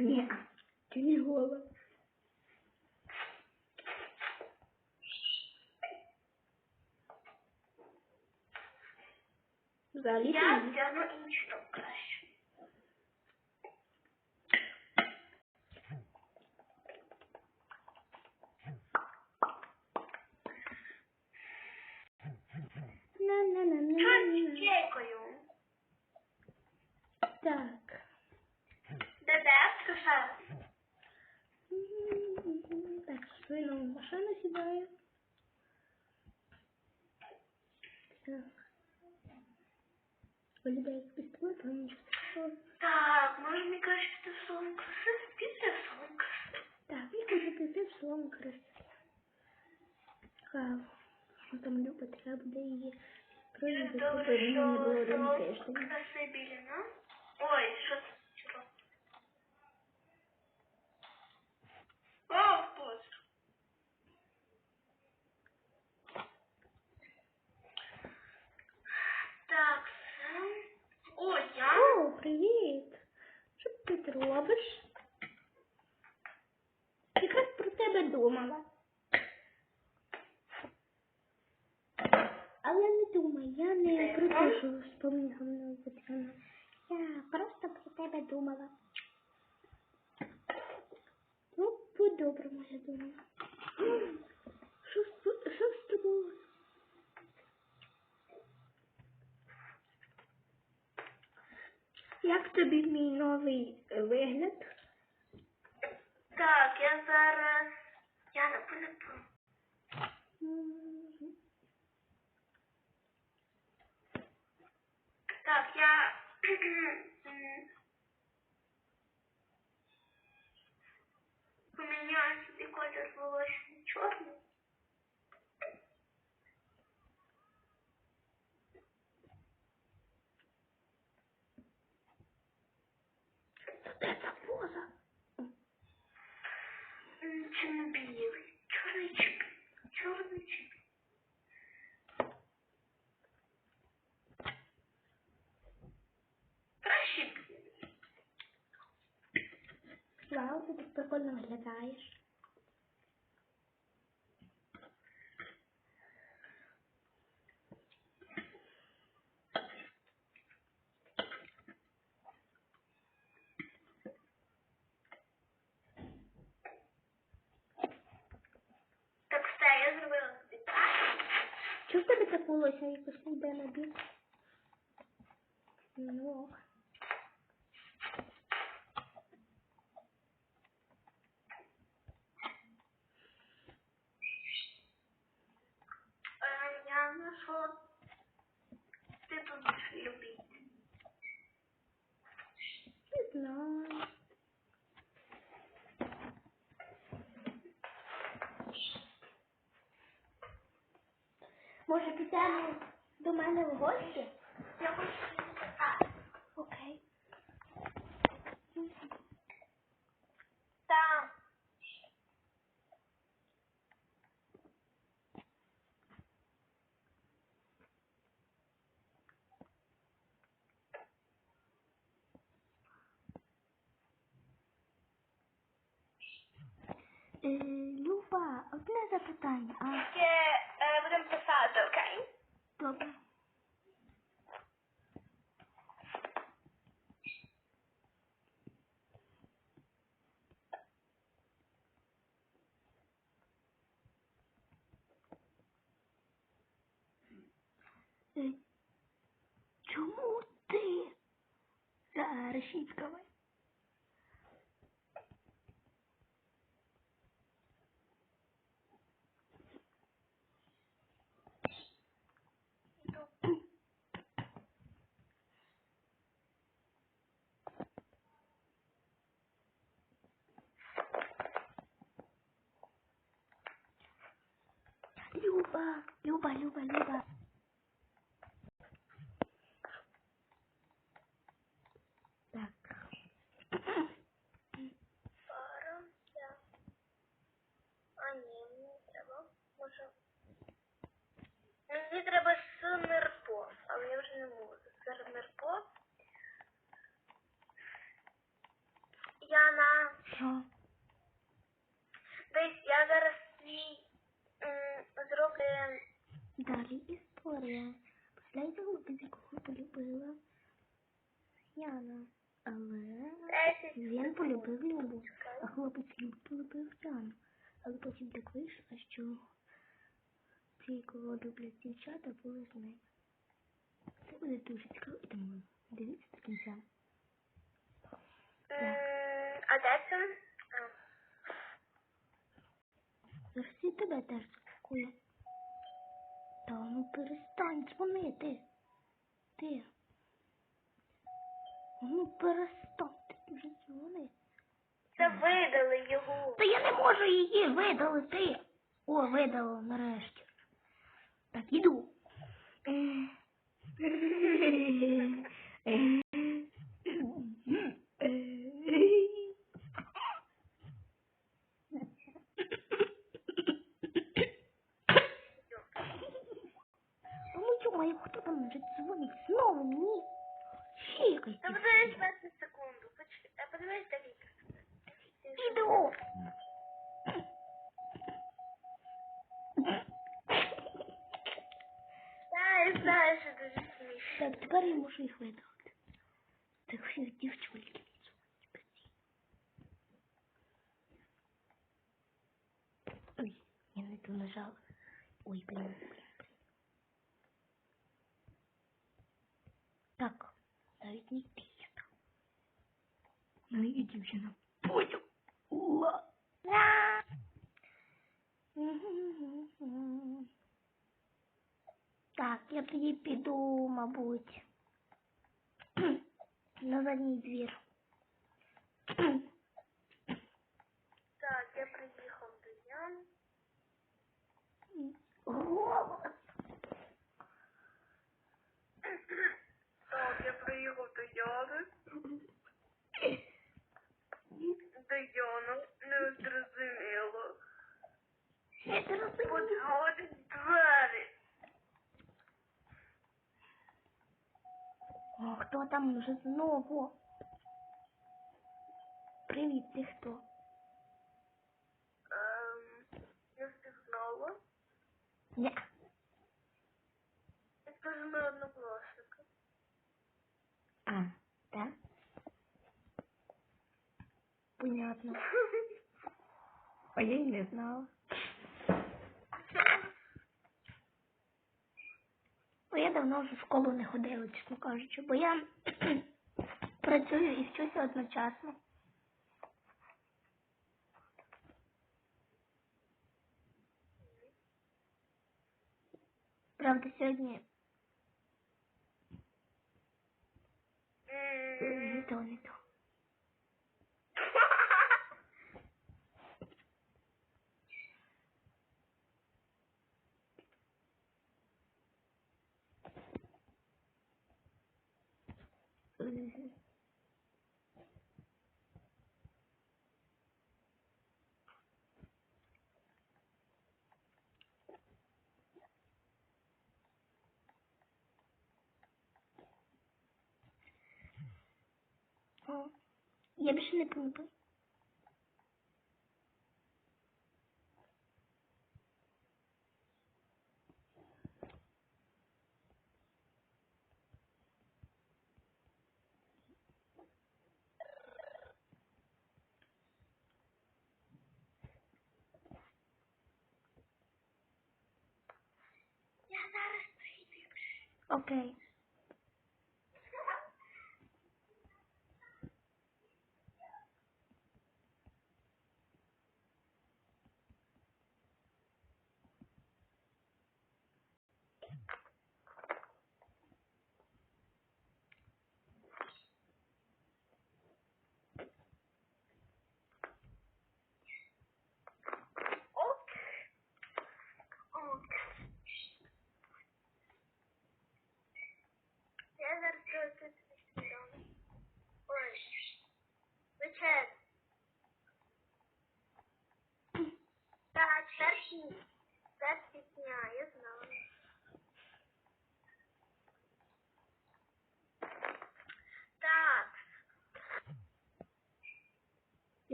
Ні, ти не голод. Взагалі Я взяла іншу краще. На-на-на-на. Що з чекою? Так. Де-де? Скажи. М, Так, швидко машина сідає. Так. Виглядає бесплатно, нічого страшного. Так, може мені краще піти в салон краси? Піди в салон краси. Так, я хочу піти в салон краси. Що там любить, треба буде її провідати, Добре, мені що один салон краси біля нас. Ой, що це? Чого? О, боже. Так, все. О, я? О, привіт! Що ти тут робиш? Якраз про тебе думала. Але не думай, я не про те, що спомінав на пацана. Я просто про тебе думала. Ну, по-доброму я. Що, з- тобою? Як тобі мій новий вигляд? Так, я зараз. Я не пам'ятаю. Так, я. м, Поміняю собі колір волосся на чорний. Що це за поза? М, Чи не білий? Чорний чи білий? Чорний чи білий? Вау, ти так прикольно виглядаєш. Так, все, я зробила собі так. Чого в тебе так волосся якось не йде на бік? Ну, ок. Е, Я на що ти тут будеш любити? Не знаю. Може, до мене в гості? Я хочу. Окей. Так. Е, Люба, одне запитання, а Тільки е, будемо писати, окей? Добре. Е, Чому ти за Російського? Люба, Люба, Люба, Люба. Так. А ні, мені треба. Може. Мені треба синерпоз, але я вже не можу. Синерпоз. Я на Яна. Але він полюбив Любу, а хлопець Любу полюбив Яну. Але потім так вийшло, що ті, кого люблять дівчата, були з ними. Це буде дуже цікаво, і тому дивіться до кінця. А де це? А. Зараз і тебе теж заспокоює. Та ну перестань дзвонити. Ти. Ну перестаньте дуже. Це видали його. Та я не можу її видалити. О, видало нарешті. Так, іду. Ну чому, хто там вже дзвонить? Знову мені. Ще якась. Та подивись 20 секунду. Поч- а Подивись декілька секунд. Іду. Та, я знаю, що дуже смішно. Так, тепер я можу їх видалити. Так всіх дівчонки дзвонять постійно. Ой, я не ту нажала. Ой, блін, блін, блін. Так, навіть не пізно. Ну і дівчина. Понял. Уа. А. Мгм. Так, я тоді піду, мабуть, на задній двір. Так, я приїхав до Ян. Так, я приїхав до Яни. До Яни. Не зрозуміло. Я це розумію. Хто там вже знову? Привіт, ти хто? Ем, я впізнала. Ня. Це ж ми однокласники. А, так? Понятно. А я не знала. Я давно вже в школу не ходила, чесно кажучи, бо я працюю і вчуся одночасно. Правда, сьогодні не М, то, не то. Мгм. О, Я більше не пам'ятаю.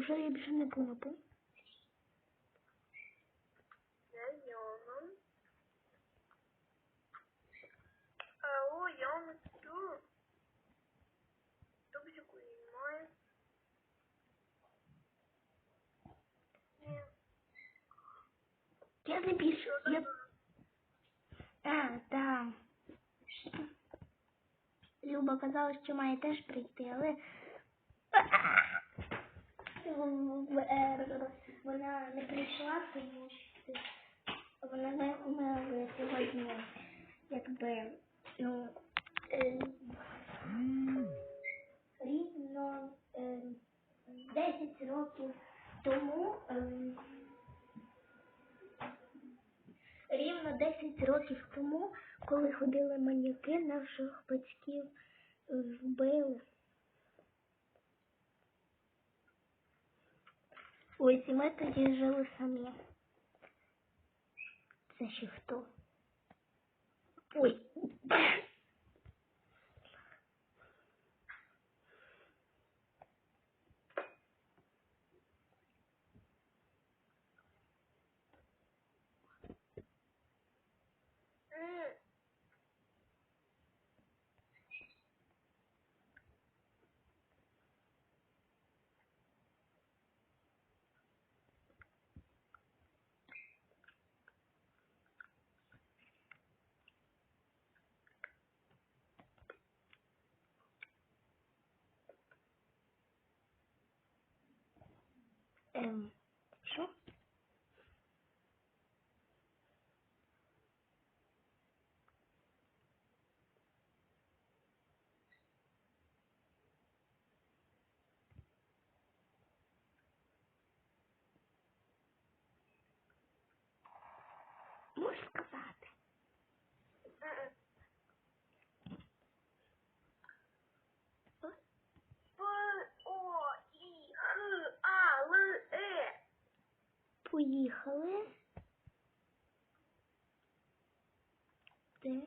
вже я більше не клапу. Я запишу. Я... А, да. Люба казалось, що має теж прийти, але вона не прийшла, тому що вона ми сьогодні якби ну е, рівно е, 10 років тому е, рівно 10 років тому, коли ходили маньяки, наших батьків е, вбили. Ось і ми тоді жили самі. Це ще хто? Ой. Ем, що? Можеш сказати? М-м. П, О, І, Х, А, Л, Е. Поїхали. Де?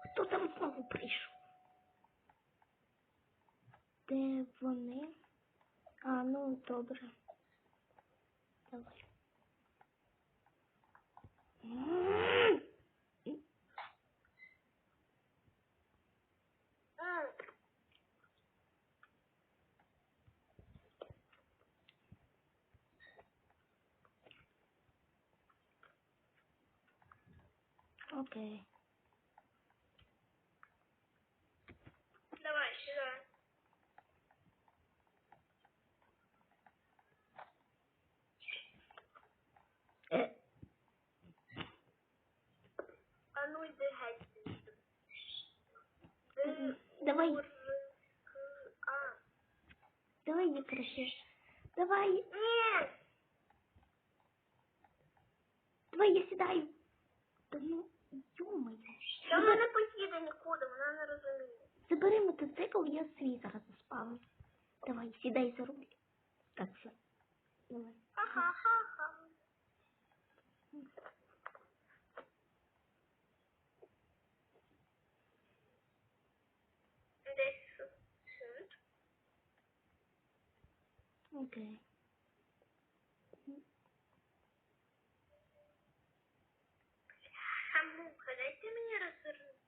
Хто там знову прийшов? Де вони? А, ну добре. Давай. Окей. Давай сюда. А ну йди геть. звідси. Давай. А. давай не кричи. Давай, Ні. давай я сідаю. Та ну, йомаю. Та вона не поїде нікуди, вона не розуміє. Забери мотоцикл, я свій зараз заспавлю. Давай, сідай за руль. Так, все. Давай. Ха-ха-ха-ха. Десь. Окей. А муха, дайте мені розвернути.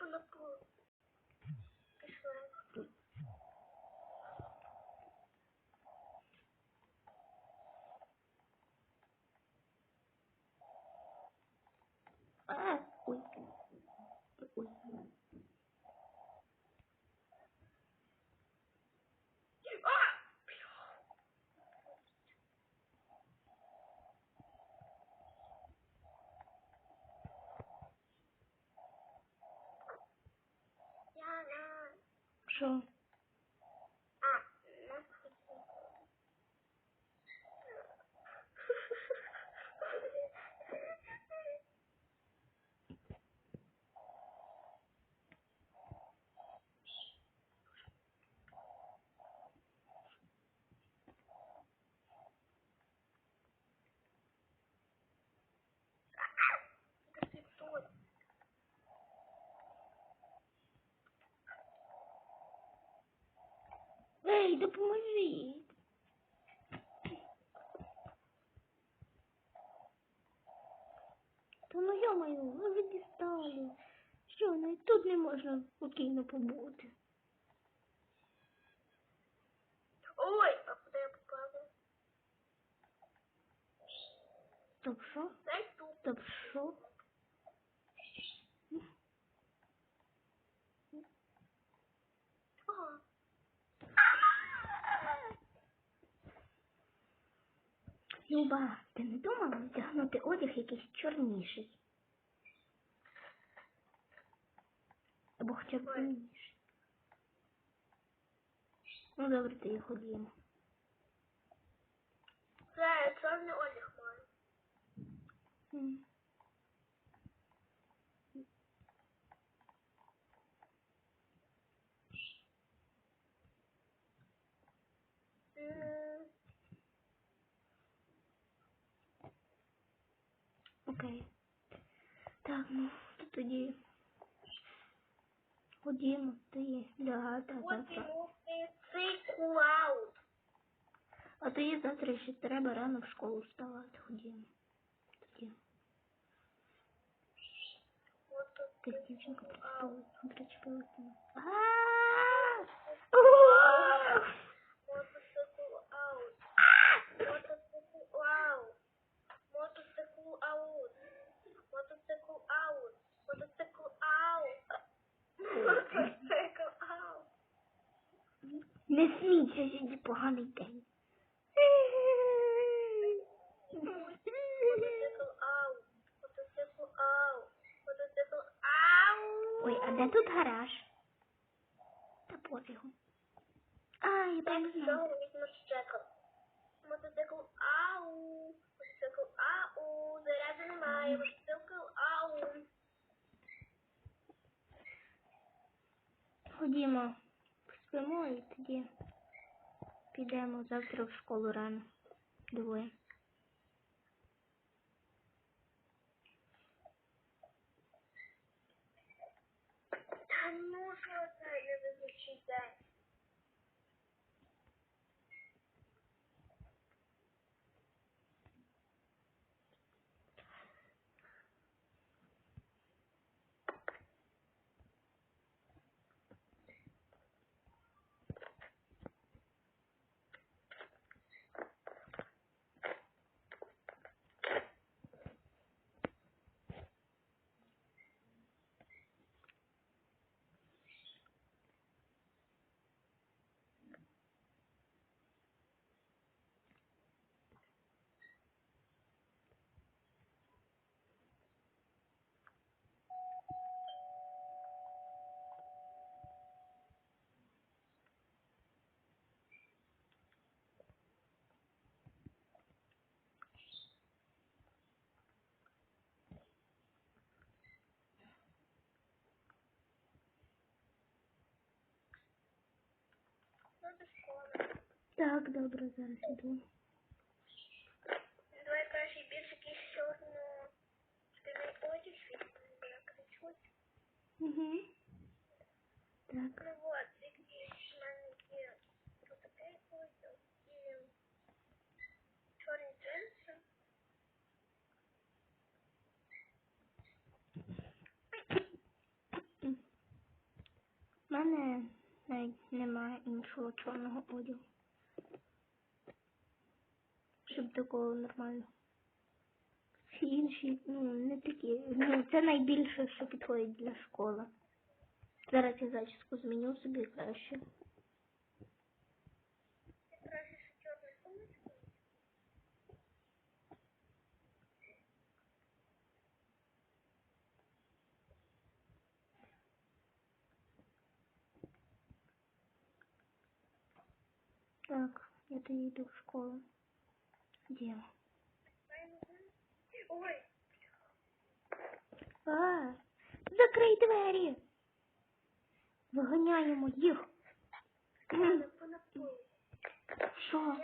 Я на допоможи. Та ну я маю, ви дістали. Що, навіть тут не можна спокійно побути. Люба, ти не думала вдягнути одяг якийсь чорніший? Або хоча б темніший. Ну добре, ти і ходімо. Це я чорний одяг маю. М. М, Окей. Так, ну то тоді ходімо, ти лягати, завтра. йому цей кулаут. А тоді завтра ще треба рано в школу вставати. Ходімо. Тоді. От тут дівчинка кулаут. причепилась, причепилася. А! Уа! Мотоцикл аут. Мотоцикл аут. Мотоцикл аут. Мотоцикл аут. Мотоцикл аут. Мотоцикл аут. Не смійся, сьогодні поганий день. Ой, а де тут гараж? Та пофігу. А, я що знаю. Мотоцикл ау. Мотоцикл ау. Заряду немає. Мотоцикл ау. Ходімо, спимо і тоді підемо завтра в школу рано. Двоє. Та ну що це не визначий день? Так, добре, зараз іду. Давай краще більше якийсь чорно шкільний одяг, не кричуть. Угу. Так. Ну вот, якийсь в мене є тут такий одяг і чорні джинси. У мене навіть немає іншого чорного одягу. Такого нормально. Всі інші, ну, не такі. Ну, це найбільше, що підходить для школи. Зараз я зачіску зміню собі краще. Так, я тоді йду в школу. Діло. Ой, А, закрий двері. Виганяємо їх. Що?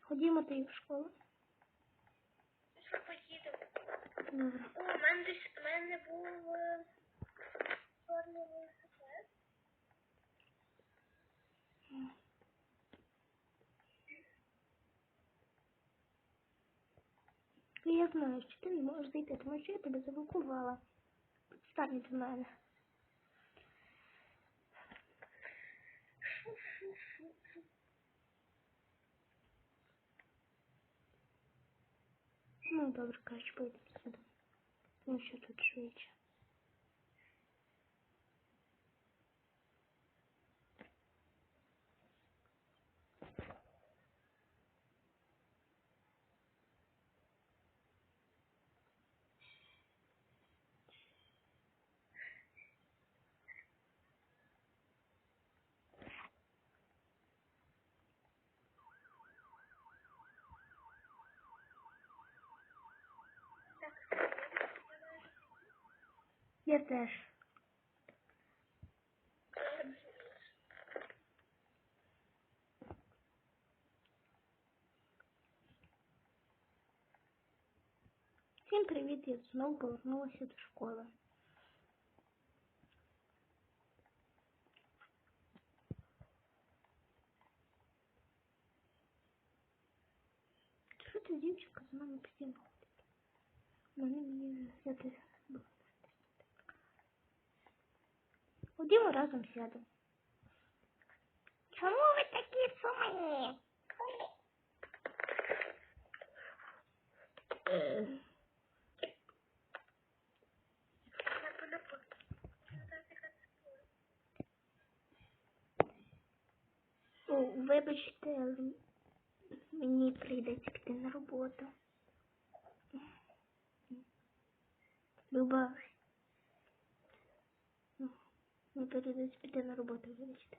Ходімо ти в школу. Що поїдемо? Добре. О, у мене десь, у мене був е, чорний. Я знаю, що ти не можеш зайти, тому що я тебе заблокувала. Стань до мене. Ну, добре, коротше, поїдемо сюди. Ну, що тут швидше. Я теж. Всім привіт, я знову повернулася до школи. Що ти дівчинка за нами постійно ходить? Вони мені взяти. Ходімо разом сядемо. Чому ви такі сумні? О, вибачте, мені прийдеться піти на роботу. Люба. Ну, прийдеться піти на роботу, вибачте.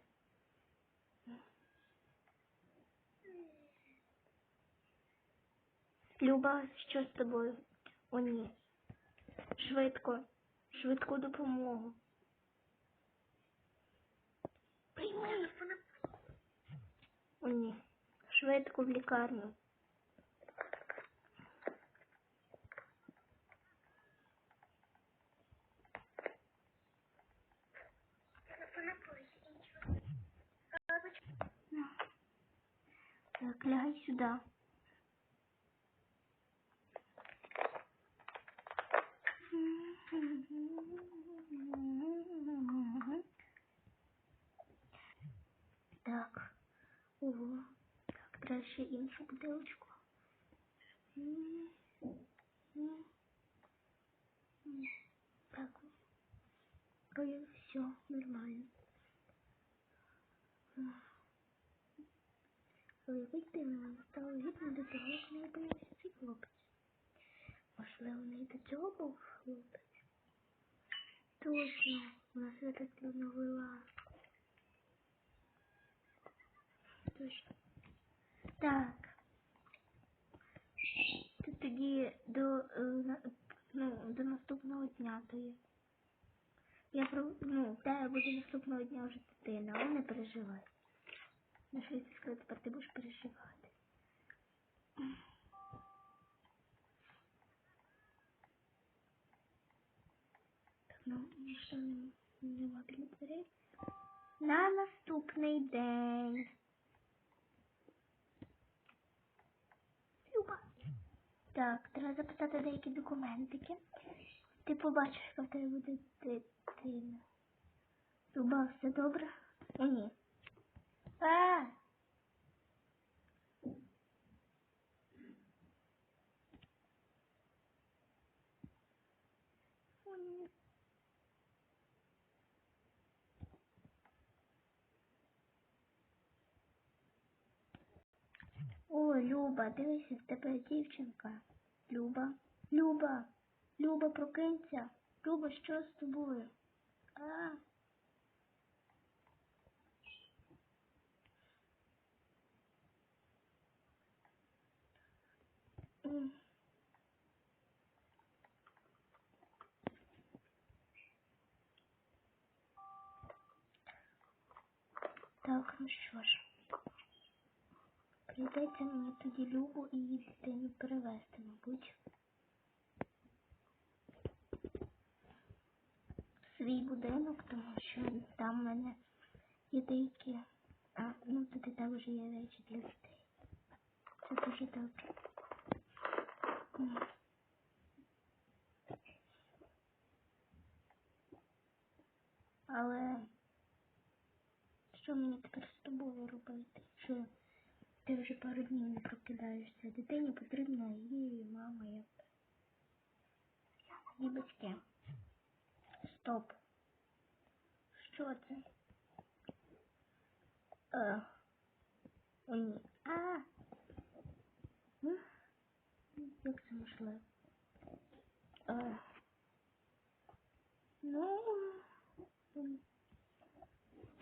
Люба, що з тобою? О, ні. Швидко. Швидку допомогу. Прийми. О, ні. Швидко в лікарню. Так, лягай сюда. Так. Ого. Так, треба ще іншу бутилочку. Так. Все, нормально. Але вийти мене стало видно до того, як не боявся цей хлопець. Можливо, не до цього був хлопець. Точно, вона себе так вела. Точно. Так. Це тоді до, е, ну, до наступного дня то є. Я про, ну, те буде наступного дня вже дитина, але не переживай. Тобі сказала, тепер ти будеш переживати. Так, ну, що не, нема біля дверей. На наступний день. Люба. Так, треба записати деякі документики. Ти побачиш, яка в буде дитина. Люба, все добре? Ні. О. О, Люба, дивися, в тебе дівчинка. Люба, Люба, Люба, прокинься. Люба, що з тобою? А. М. Так, ну що ж. Прийдеться мені тоді Любу і її дитину перевезти, мабуть. Свій будинок, тому що там в мене є деякі. А, ну тут також є речі для дітей. Це дуже добре. Але що мені тепер з тобою робити? Що ти вже пару днів не прокидаєшся? Дитині потрібна її мама, як і батьки. Стоп. Що це? Е, о ні. Як це можливо? Е. Ну. м,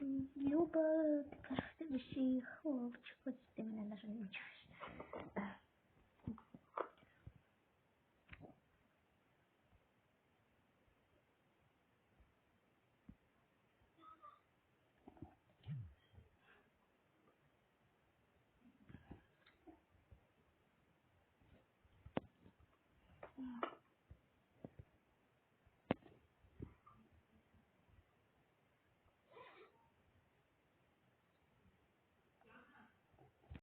м, Люба, ти красивіший хлопчик, хоч ти мене навіть не чуєш.